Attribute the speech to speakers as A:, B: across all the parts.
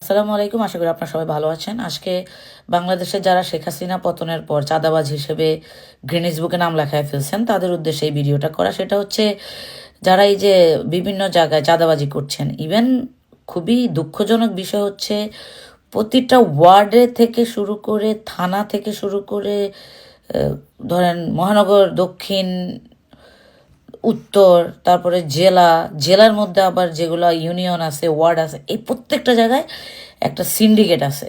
A: আসসালামু আলাইকুম, আশা করি আপনারা সবাই ভালো আছেন। আজকে বাংলাদেশে যারা শেখ হাসিনা পতনের পর চাঁদাবাজ হিসেবে গ্রিনিজ বুকে নাম লেখায় ফেলছেন, তাদের উদ্দেশ্যে এই ভিডিওটা করা। সেটা হচ্ছে, যারা এই যে বিভিন্ন জায়গায় চাঁদাবাজি করছেন ইভেন খুবই দুঃখজনক বিষয় হচ্ছে, প্রতিটা ওয়ার্ডে থেকে শুরু করে থানা থেকে শুরু করে ধরেন মহানগর, দক্ষিণ উত্তর, তারপরে জেলা, জেলার মধ্যে আবার যেগুলো ইউনিয়ন আছে ওয়ার্ড আছে, এই প্রত্যেকটা জায়গায় একটা সিন্ডিকেট আছে,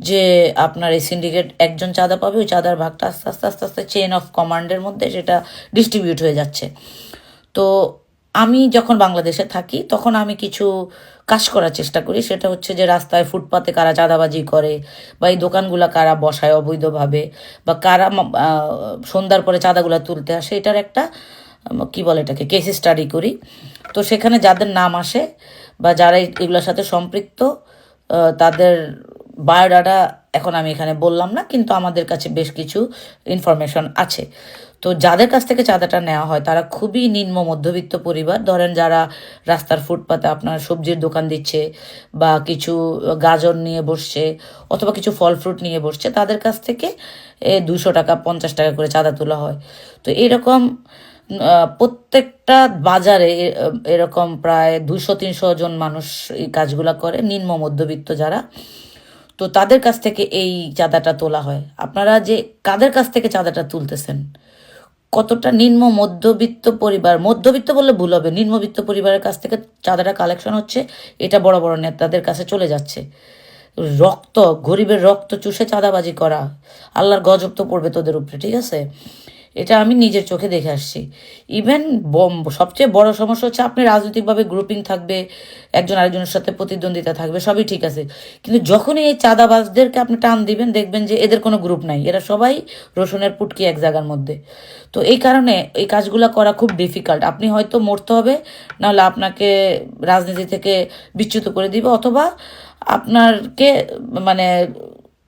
A: যে আপনার এই সিন্ডিকেট একজন চাঁদা পাবে, ওই চাঁদার ভাগটা আস্তে আস্তে আস্তে আস্তে চেইন অফ কমান্ডের মধ্যে সেটা ডিস্ট্রিবিউট হয়ে যাচ্ছে। তো আমি যখন বাংলাদেশে থাকি, তখন আমি কিছু কাজ করার চেষ্টা করি, সেটা হচ্ছে যে রাস্তায় ফুটপাতে কারা চাঁদাবাজি করে, বা এই দোকানগুলো কারা বসায় অবৈধভাবে, বা কারা সন্ধ্যার পরে চাঁদাগুলো তুলতে আসে, এটার একটা কি বলে এটাকে কেস স্টাডি করি। তো সেখানে যাদের নাম আসে বা যারা এগুলোর সাথে সম্পৃক্ত তাদের বায়োডাটা এখন আমি এখানে বললাম না, কিন্তু আমাদের কাছে বেশ কিছু ইনফরমেশন আছে। তো যাদের কাছ থেকে চাঁদাটা নেওয়া হয়, তারা খুবই নিম্ন মধ্যবিত্ত পরিবার। ধরেন যারা রাস্তার ফুটপাতে আপনার সবজির দোকান দিচ্ছে বা কিছু গাজর নিয়ে বসছে অথবা কিছু ফল ফ্রুট নিয়ে বসছে, তাদের কাছ থেকে দুশো টাকা, পঞ্চাশ টাকা করে চাঁদা তোলা হয়। তো এরকম প্রত্যেকটা বাজারে এরকম প্রায় দুশো তিনশো জন মানুষ এই কাজগুলো করে, নিম্ন মধ্যবিত্ত যারা। তো তাদের কাছ থেকে এই চাঁদাটা তোলা হয়। আপনারা যে কাদের কাছ থেকে চাঁদাটা তুলতেছেন? কতটা নিম্ন মধ্যবিত্ত পরিবার? মধ্যবিত্ত বললে ভুল হবে, নিম্নবিত্ত পরিবারের কাছ থেকে চাঁদাটা কালেকশন হচ্ছে, এটা বড় বড় নেতাদের কাছে চলে যাচ্ছে। রক্ত, গরিবের রক্ত চুষে চাঁদাবাজি করা, আল্লাহর গজব তো পড়বে তোদের উপরে, ঠিক আছে? এটা আমি নিজের চোখে দেখে আসছি। ইভেন সবচেয়ে বড় সমস্যা হচ্ছে আপনি রাজনৈতিকভাবে গ্রুপিং থাকবে, একজন আরেকজনের সাথে প্রতিদ্বন্দ্বিতা থাকবে, সবই ঠিক আছে। কিন্তু যখনই এই চাঁদাবাজদেরকে আপনি টান দিবেন, দেখবেন যে এদের কোনো গ্রুপ নাই। এরা সবাই রসুনের পুটকি এক জায়গার মধ্যে। তো এই কারণে এই কাজগুলো করা খুব ডিফিকাল্ট আপনি হয়তো মরতে হবে, নাহলে আপনাকে রাজনীতি থেকে বিচ্যুত করে দিবে, অথবা আপনারকে মানে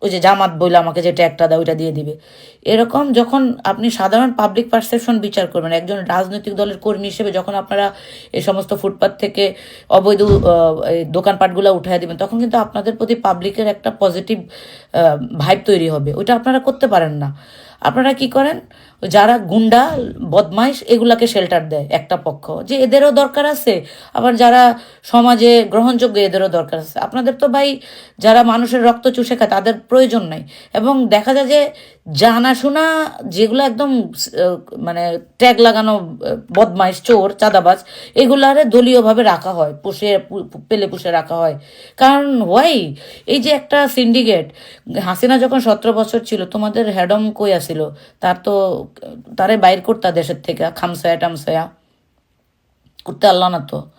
A: ওই যে জামাত বইলে আমাকে যেটা একটা দাও ওইটা দিয়ে দিবে। এরকম যখন আপনি সাধারণ পাবলিক পারসেপশন বিচার করবেন, একজন রাজনৈতিক দলের কর্মী হিসেবে যখন আপনারা এই সমস্ত ফুটপাথ থেকে অবৈধ দোকানপাটগুলো উঠাই দেবেন, তখন কিন্তু আপনাদের প্রতি পাবলিকের একটা পজিটিভ ভাইব তৈরি হবে। ওইটা আপনারা করতে পারেন না। আপনারা কি করেন? যারা গুন্ডা, বদমাইশ, এগুলাকে শেল্টার দেয় একটা পক্ষ। যে এদেরও দরকার আছে, আবার যারা সমাজে গ্রহণযোগ্য, এদেরও দরকার আছে। আপনাদের তো ভাই, যারা মানুষের রক্ত চুষে খায়, তাদের প্রয়োজন নাই। এবং দেখা যায় যে জানাশোনা যেগুলো একদম মানে ট্যাগ লাগানো বদমাইশ, চোর, চাঁদাবাজ, এগুলারে দলীয়ভাবে রাখা হয়। পুষে পেলে পুষে রাখা হয়। কারণ ওয়াই? এই যে একটা সিন্ডিকেট হাসিনা যখন সতেরো বছর ছিল, তোমাদের হ্যাডম কই আসিল তার তো তারে বাইর করতা দেশের থেকে খামসায়া টামসায়া করতে আল্লাহ না তো।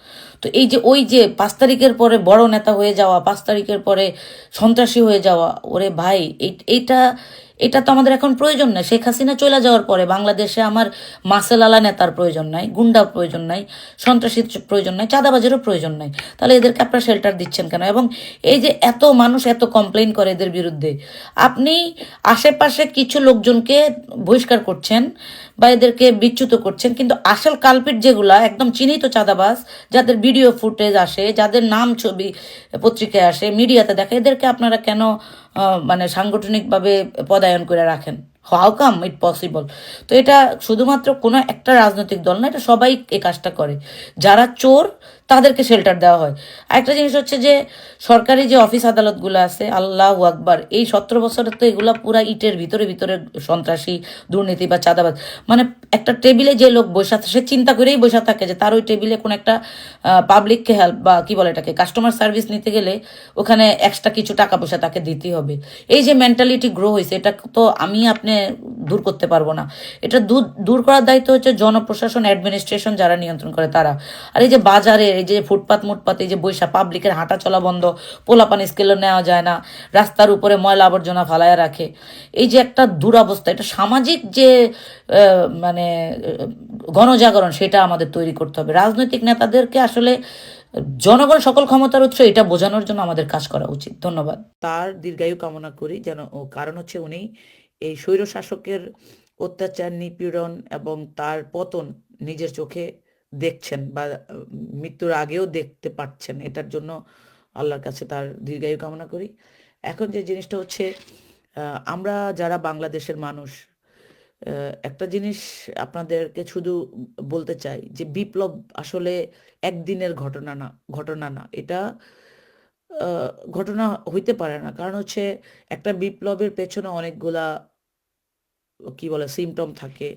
A: তো এই যে, ওই যে পাঁচ তারিখের পরে বড় নেতা হয়ে যাওয়া, পাঁচ তারিখের পরে সন্ত্রাসী হয়ে যাওয়া, ওরে ভাই, এই- এইটা এটা তো আমাদের এখন প্রয়োজন নাই। শেখ হাসিনা চলে যাওয়ার পরে বাংলাদেশে আমার মাসেলালা নেতার প্রয়োজন নাই, গুন্ডার প্রয়োজন নাই, সন্ত্রাসীর প্রয়োজন নাই, চাঁদাবাজেরও প্রয়োজন নাই। তাহলে এদেরকে আপনারা শেল্টার দিচ্ছেন কেন? এবং এই যে এত মানুষ এত কমপ্লেন করে এদের বিরুদ্ধে, আপনি আশেপাশে কিছু লোকজনকে বহিষ্কার করছেন বা এদেরকে বিচ্যুত করছেন, কিন্তু আসল কালপিট যেগুলা একদম চিহ্নিত চাঁদাবাজ, যাদের ভিডিও ফুটেজ আসে, যাদের নাম ছবি পত্রিকায় আসে মিডিয়াতে দেখে, এদেরকে আপনারা কেন মানে সাংগঠনিকভাবে পদায়ন করে রাখেন। হাউ কাম ইট পসিবল তো এটা শুধুমাত্র কোনো একটা রাজনৈতিক দল না, এটা সবাই এই কাজটা করে। যারা চোর, তাদেরকে শেল্টার দেওয়া হয়। আরেকটা জিনিস হচ্ছে যে, সরকারি যে অফিস আদালতগুলো আছে, আল্লাহ আকবার, এই সতেরো বছরে তো এগুলা পুরা ইটের ভিতরে ভিতরে সন্ত্রাসী, দুর্নীতি বা চাঁদাবাদ মানে একটা টেবিলে যে লোক বসে সে চিন্তা করেই বসে থাকে যে তার ওই টেবিলে কোনো একটা পাবলিককে হেল্প বা কি বলে এটাকে কাস্টমার সার্ভিস নিতে গেলে ওখানে এক্সট্রা কিছু টাকা পয়সা তাকে দিতেই হবে। এই যে মেন্টালিটি গ্রো হয়েছে, এটা তো আমি আপনি দূর করতে পারব না। এটা দূর করার দায়িত্ব হচ্ছে জনপ্রশাসন অ্যাডমিনিস্ট্রেশন যারা নিয়ন্ত্রণ করে তারা। আর এই যে বাজারে, এই যে ফুটপাত, মুটপাত, এই যে বৈশা পাবলিকের হাঁটা চলা বন্ধ, পোলাপানি স্কেলও নেওয়া যায় না, রাস্তার উপরে ময়লা আবর্জনা ফালায়া রাখে। এই যে একটা দুরবস্থা, এটা সামাজিক যে মানে গণজাগরণ, সেটা আমাদের তৈরি করতে হবে। রাজনৈতিক নেতাদেরকে আসলে জনগণ সকল ক্ষমতার উৎস, এটা বোঝানোর জন্য আমাদের কাজ করা উচিত। ধন্যবাদ। তার দীর্ঘায়ু কামনা করি, যেন কারণ হচ্ছে উনি এই স্বৈর শাসকের অত্যাচার, নিপীড়ন এবং তার পতন নিজের চোখে দেখছেন বা মৃত্যুর আগেও দেখতে পাচ্ছেন। এটার জন্য আল্লাহর কাছে তার দীর্ঘায়ু কামনা করি। এখন যে জিনিসটা হচ্ছে আমরা যারা বাংলাদেশের মানুষ একটা জিনিস আপনাদেরকে শুধু বলতে চাই যে বিপ্লব আসলে একদিনের ঘটনা না ঘটনা না। এটা ঘটনা হইতে পারে না। কারণ হচ্ছে একটা বিপ্লবের পেছনে অনেকগুলা কি বলে সিমটম থাকে,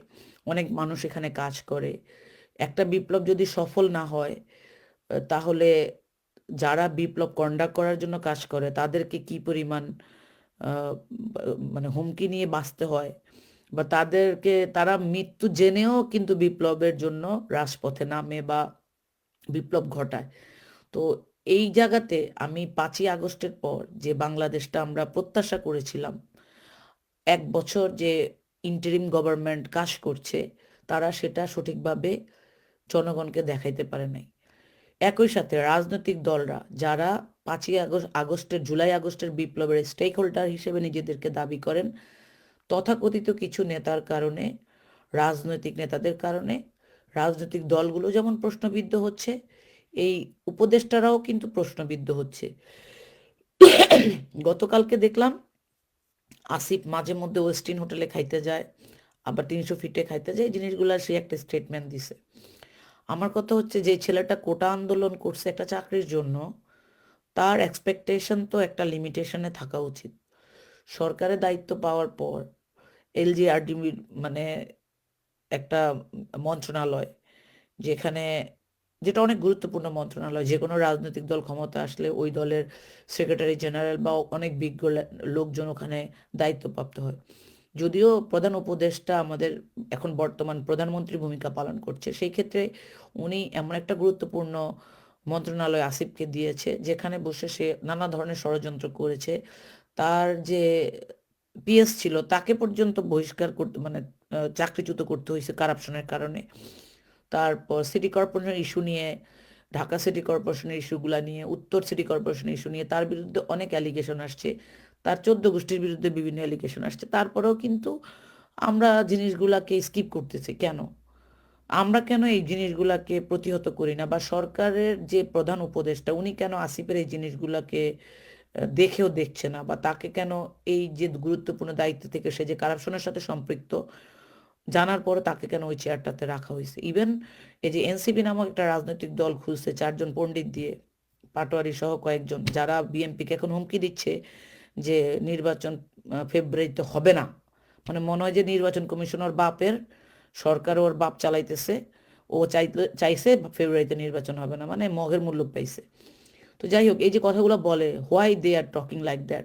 A: অনেক মানুষ এখানে কাজ করে। একটা বিপ্লব যদি সফল না হয় তাহলে যারা বিপ্লব কন্ডাক্ট করার জন্য কাজ করে, তাদেরকে কি পরিমাণ মানে হুমকি নিয়ে বাঁচতে হয়? বা তাদেরকে, তারা মৃত্যু জেনেও কিন্তু বিপ্লবের জন্য রাজপথে নামে বা বিপ্লব ঘটায়। তো এই জায়গাতে আমি পাঁচই আগস্টের পর যে বাংলাদেশটা আমরা প্রত্যাশা করেছিলাম, এক বছর যে ইন্টারিম গভর্নমেন্ট কাজ করছে, তারা সেটা সঠিকভাবে জনগণকে দেখাইতে পারে নাই। একই সাথে রাজনৈতিক দলরা যারা পাঁচই আগস্ট, আগস্টের, জুলাই আগস্টের বিপ্লবের স্টেক হোল্ডার হিসেবে নিজেদেরকে দাবি করেন, তথাকথিত কিছু নেতার কারণে, রাজনৈতিক নেতাদের কারণে, রাজনৈতিক দলগুলো যেমন প্রশ্নবিদ্ধ হচ্ছে, এই উপদেষ্টারাও কিন্তু প্রশ্নবিদ্ধ হচ্ছে। গতকালকে দেখলাম আসিফ মাঝে মধ্যে ওয়েস্টিন হোটেলে খাইতে যায়, আবার তিনশো ফিটে খাইতে যায়, এই জিনিসগুলা সে একটা স্টেটমেন্ট দিছে। আমার কথা হচ্ছে যে ছেলেটা কোটা আন্দোলন করছে একটা চাকরির জন্য, তার এক্সপেকটেশন তো একটা লিমিটেশনে থাকা উচিত। সরকারের দায়িত্ব পাওয়ার পর এলজিআরডি মানে একটা মন্ত্রণালয়, যেখানে যেটা অনেক গুরুত্বপূর্ণ মন্ত্রণালয়। যে কোনো রাজনৈতিক দল ক্ষমতা আসলে ওই দলের সেক্রেটারি জেনারেল বা অনেক বিজ্ঞ লোকজন ওখানে দায়িত্বপ্রাপ্ত হয়। যদিও প্রধান উপদেষ্টা আমাদের এখন বর্তমান প্রধানমন্ত্রী ভূমিকা পালন করছে, সেই ক্ষেত্রে উনি এমন একটা গুরুত্বপূর্ণ মন্ত্রণালয় আসিফকে দিয়েছে, যেখানে বসে সে নানা ধরনের ষড়যন্ত্র করেছে। তার যে পিএস ছিল, তাকে পর্যন্ত বহিষ্কার করতে মানে চাকরিচ্যুত করতে হয়েছে কারাপশনের কারণে। তারপর সিটি কর্পোরেশনের ইস্যু নিয়ে, ঢাকা সিটি কর্পোরেশনের ইস্যুগুলো নিয়ে, উত্তর সিটি কর্পোরেশনের ইস্যু নিয়ে, তার বিরুদ্ধে অনেক অ্যালিগেশন আসছে। তার চোদ্দ গোষ্ঠীর বিরুদ্ধে বিভিন্ন অ্যালিগেশন আসছে। তারপরেও কিন্তু আমরা জিনিসগুলাকে স্কিপ করতেছি। কেন? আমরা কেন এই জিনিসগুলাকে প্রতিহত করি না? বা সরকারের যে প্রধান উপদেষ্টা, উনি কেন আসিফের এই জিনিসগুলাকে দেখেও দেখছে না? বা তাকে কেন এই যে গুরুত্বপূর্ণ দায়িত্ব থেকে সে যে কারাপশনের সাথে সম্পৃক্ত জানার পরে তাকে কেন ওই চেয়ারটাতে রাখা হয়েছে? ইভেন এই যে এনসিপি নামক একটা রাজনৈতিক দল খুলছে, চারজন পণ্ডিত দিয়ে, পাটোয়ারি সহ কয়েকজন, যারা বিএনপিকে এখন হুমকি দিচ্ছে যে নির্বাচন ফেব্রুয়ারিতে হবে না। মানে মনে হয় যে নির্বাচন কমিশনার বাপের সরকার ওর বাপ চালাইতেছে, ও চাইতে, চাইছে ফেব্রুয়ারিতে নির্বাচন হবে না মানে মগের মূল্য পাইছে। তো যাই হোক, এই যে কথাগুলো বলে why they are talking like that